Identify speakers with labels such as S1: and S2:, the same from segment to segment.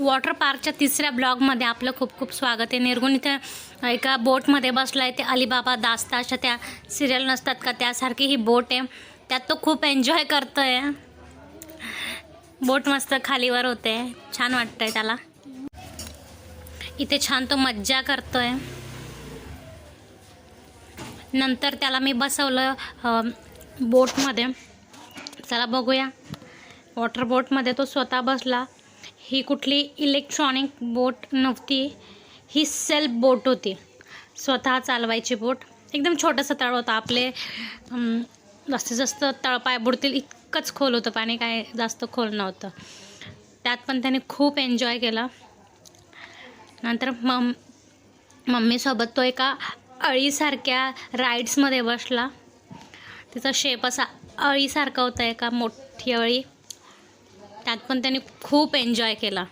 S1: Water पार्कच्या तिसऱ्या ब्लॉगमध्ये आपलं खूप खूप स्वागत आहे. निर्गुण इथं एका बोटमध्ये बसला आहे ते अलिबाबा दास्ता अशा त्या सिरियल नसतात का? त्यासारखी ही बोट आहे. त्यात तो खूप एन्जॉय करतो आहे बोट मस्त खालीवर होते. छान वाटतंय त्याला. इथे छान तो मज्जा करतोय. नंतर त्याला मी बसवलं बोटमध्ये. चला बघूया. वॉटर बोटमध्ये तो स्वतः बसला. ही कुठली इलेक्ट्रॉनिक बोट नव्हती. ही सेल्फ बोट होती. स्वतः चालवायची बोट एकदम छोटंसं तळ होतं. आपले जास्तीत जास्त तळपाय बुडतील इतकंच खोल होतं. पाणी काय जास्त खोल नव्हतं. त्यात पण त्याने खूप एन्जॉय केला. नंतर मम मम्मीसोबत तो एका अळीसारख्या राईड्समध्ये बसला. तिचा शेप असा अळीसारखा होता. एका मोठी अळी. त्यात पण त्याने खूप एन्जॉय केला.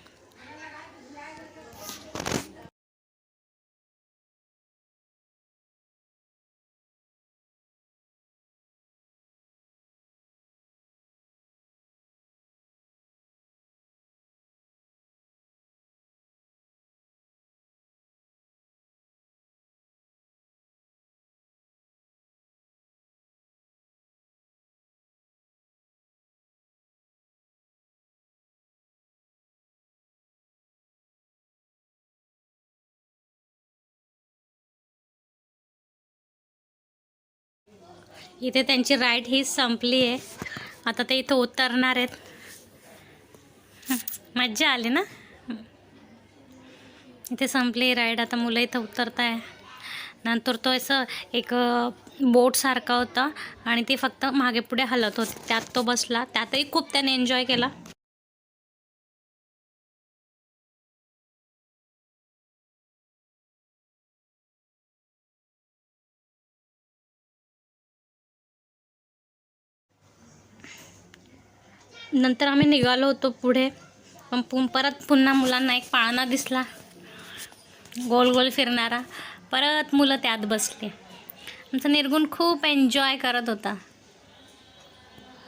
S1: इथे त्यांची राईड ही संपली आहे. आता ते इथं उतरणार आहेत. मज्जा आली ना? इथे संपली राईड आता मुलं इथं उतरत आहे नंतर तो असं एक बोटसारखा होता आणि ते फक्त मागे पुढे हलत होती. त्यात तो बसला. त्यातही खूप त्याने एन्जॉय केला. नंतर आम्ही निघालो होतो पुढे. पण पु परत पुन्हा मुलांना एक पाळणा दिसला. गोल गोल फिरणारा. परत मुलं त्यात बसली. आमचा निर्गुण खूप एन्जॉय करत होता.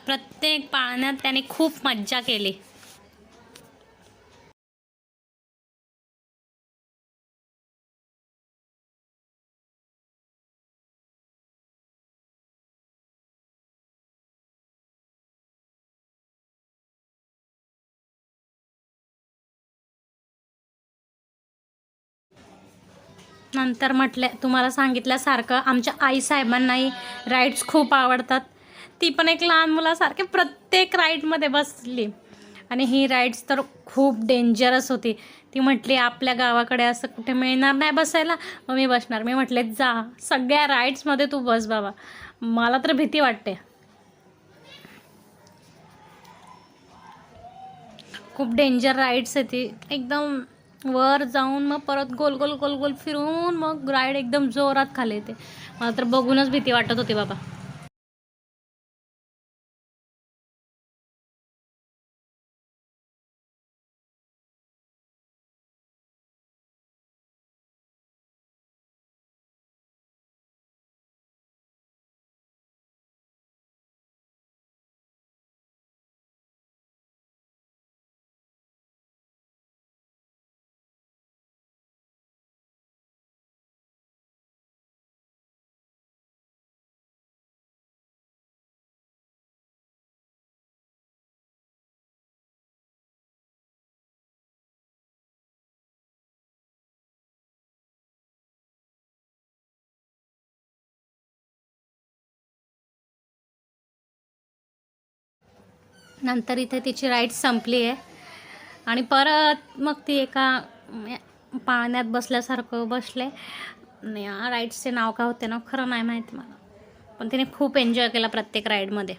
S1: प्रत्येक पाळण्यात त्याने खूप मज्जा केली. नंतर म्हटले तुम्हाला सांगितल्यासारखं आमच्या आईसाहेबांनाही राईड्स खूप आवडतात. ती पण एक लहान मुलासारखे प्रत्येक राईडमध्ये बसली. आणि ही राईड्स तर खूप डेंजरस होती. ती म्हटली आपल्या गावाकडे असं कुठे मिळणार नाही बसायला. मग मी बसणार. मी म्हटले जा सगळ्या राईड्समध्ये तू बस बाबा. मला तर भीती वाटते. खूप डेंजर राईड्स आहे ती. एकदम वर जाऊन मग परत गोल गोल गोल गोल फिरून मग राईड एकदम जोरात खाली येते. मला तर बघूनच भीती वाटत होती बाबा. नंतर इथे तिची राईड संपली आहे. आणि परत मग ती एका पाण्यात बसल्यासारखं बसले. राईड्सचे नाव काय होते ना खरं नाही माहीत मला. पण तिने खूप एन्जॉय केला प्रत्येक राईडमध्ये.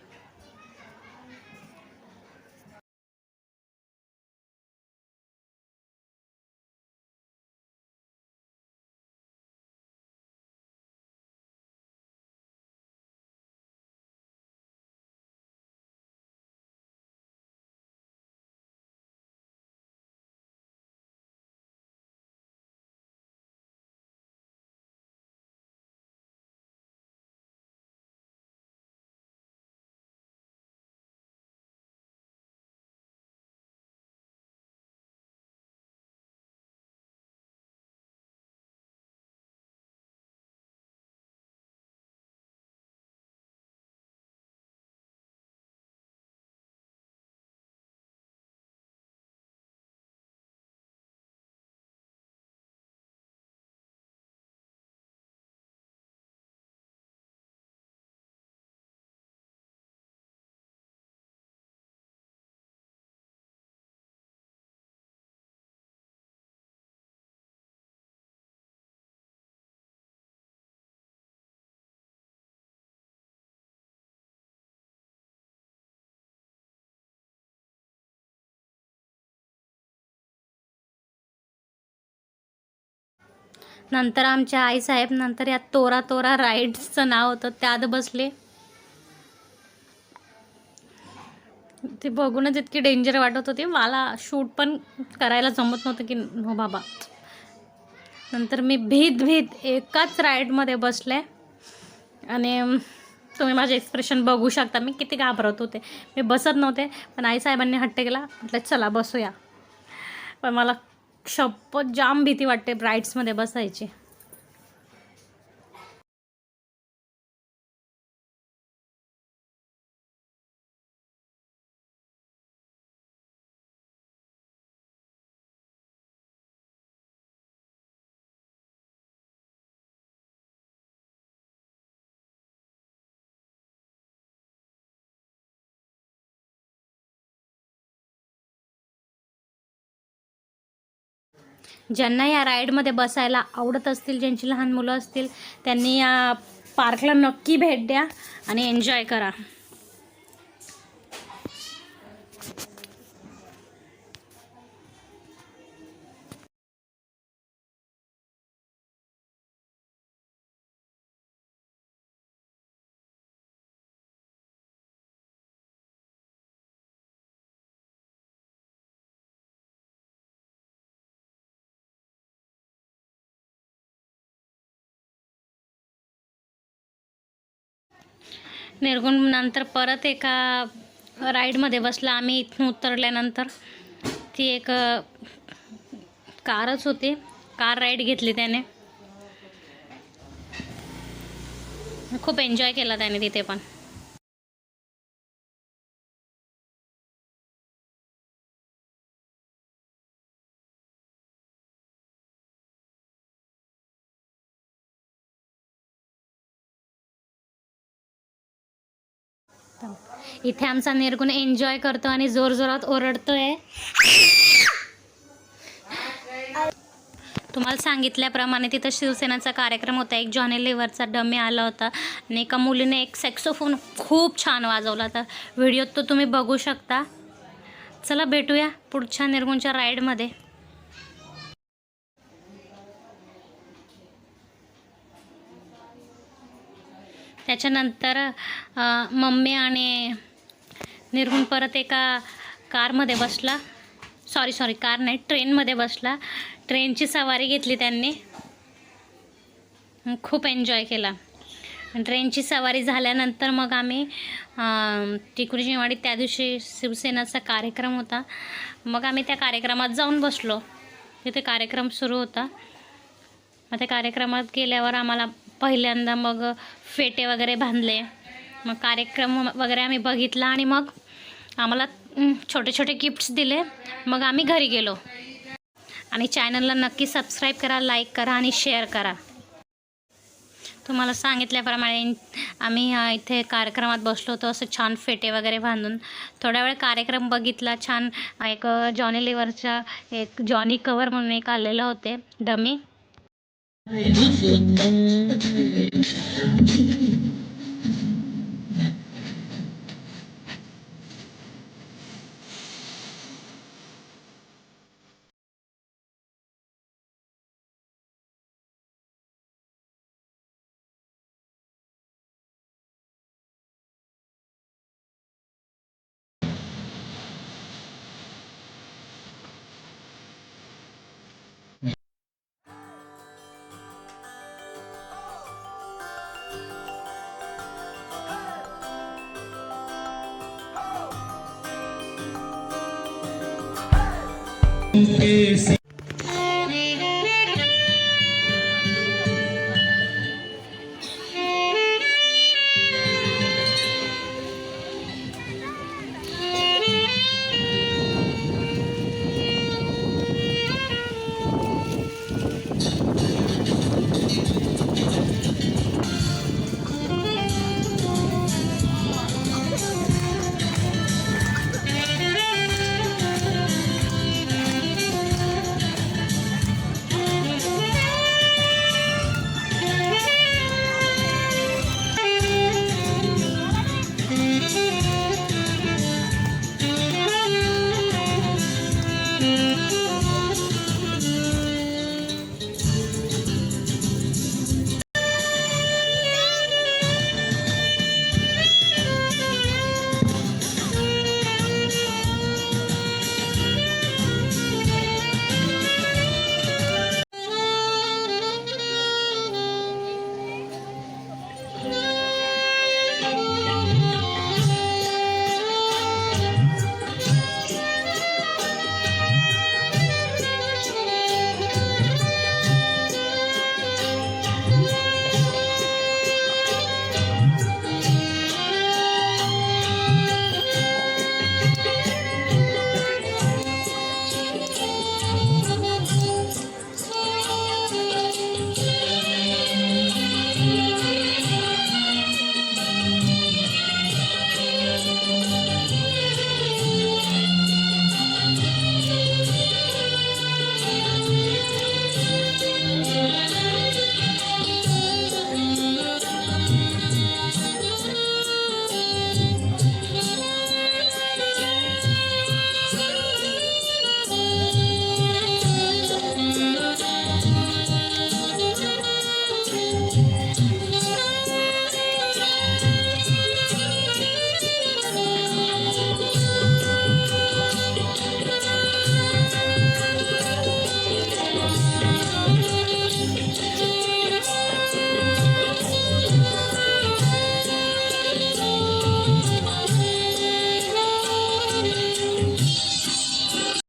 S1: नंतर आमच्या आईसाहेब नंतर या तोरा तोरा राईड्सचं नाव होतं त्यात बसले. ते बघूनच इतकी डेंजर वाटत होती. मला शूट पण करायला जमत नव्हतं की हो बाबा. नंतर मी भीत भीत एकाच राईडमध्ये बसले. आणि तुम्ही माझे एक्सप्रेशन बघू शकता. मी किती घाबरत होते. मी बसत नव्हते पण आईसाहेबांनी हट्ट केला. म्हटलं चला बसूया. पण मला शपथ जाम भीती वाटते राईड्समध्ये बसायची. ज्यांना या राईडमध्ये बसायला आवडत असतील ज्यांची लहान मुलं असतील त्यांनी या पार्कला नक्की भेट द्या आणि एन्जॉय करा. निर्गुण नंतर परत एका राईडमध्ये बसला. आम्ही इथून उतरल्यानंतर ती एक कारच होती. कार राईड घेतली त्याने. खूप एन्जॉय केला त्याने तिथे पण. इथे आमचा निर्गुण एन्जॉय करतो आणि जोरजोरात ओरडतोय. तुम्हाला सांगितल्याप्रमाणे तिथं शिवसेनाचा कार्यक्रम होता. एक जॉनी लिव्हरचा डमे आला होता. आणि एका मुलीने एक सॅक्सोफोन खूप छान वाजवला होता. व्हिडिओत तो तुम्ही बघू शकता. चला भेटूया पुढच्या निर्गुणच्या राईडमध्ये त्याच्यानंतर मम्मी आणि निर्गुण परत एका कारमध्ये बसला. सॉरी सॉरी कार नाही ट्रेनमध्ये बसला. ट्रेनची सवारी घेतली त्यांनी. खूप एन्जॉय केला. ट्रेनची सवारी झाल्यानंतर मग आम्ही अं, त्या दिवशी शिवसेनाचा कार्यक्रम होता. मग आम्ही त्या कार्यक्रमात जाऊन बसलो. तिथे कार्यक्रम सुरू होता. मग त्या कार्यक्रमात गेल्यावर आम्हाला पहिल्यांदा मग फेटे वगैरे बांधले. मग कार्यक्रम वगैरे आम्ही बघितला आणि मग आम्हाला छोटे छोटे गिफ्ट्स दिले. मग आम्ही घरी गेलो. आणि चॅनलला नक्की सबस्क्राईब करा लाईक करा आणि शेअर करा. तुम्हाला सांगितल्याप्रमाणे आम्ही इथे कार्यक्रमात बसलो होतो. असं छान फेटे वगैरे बांधून. थोड्या वेळ कार्यक्रम बघितला. छान एक जॉनी लिव्हरचा एक जॉनी कवर म्हणून एक आलेलं होते. डमी.
S2: Anything. রূপে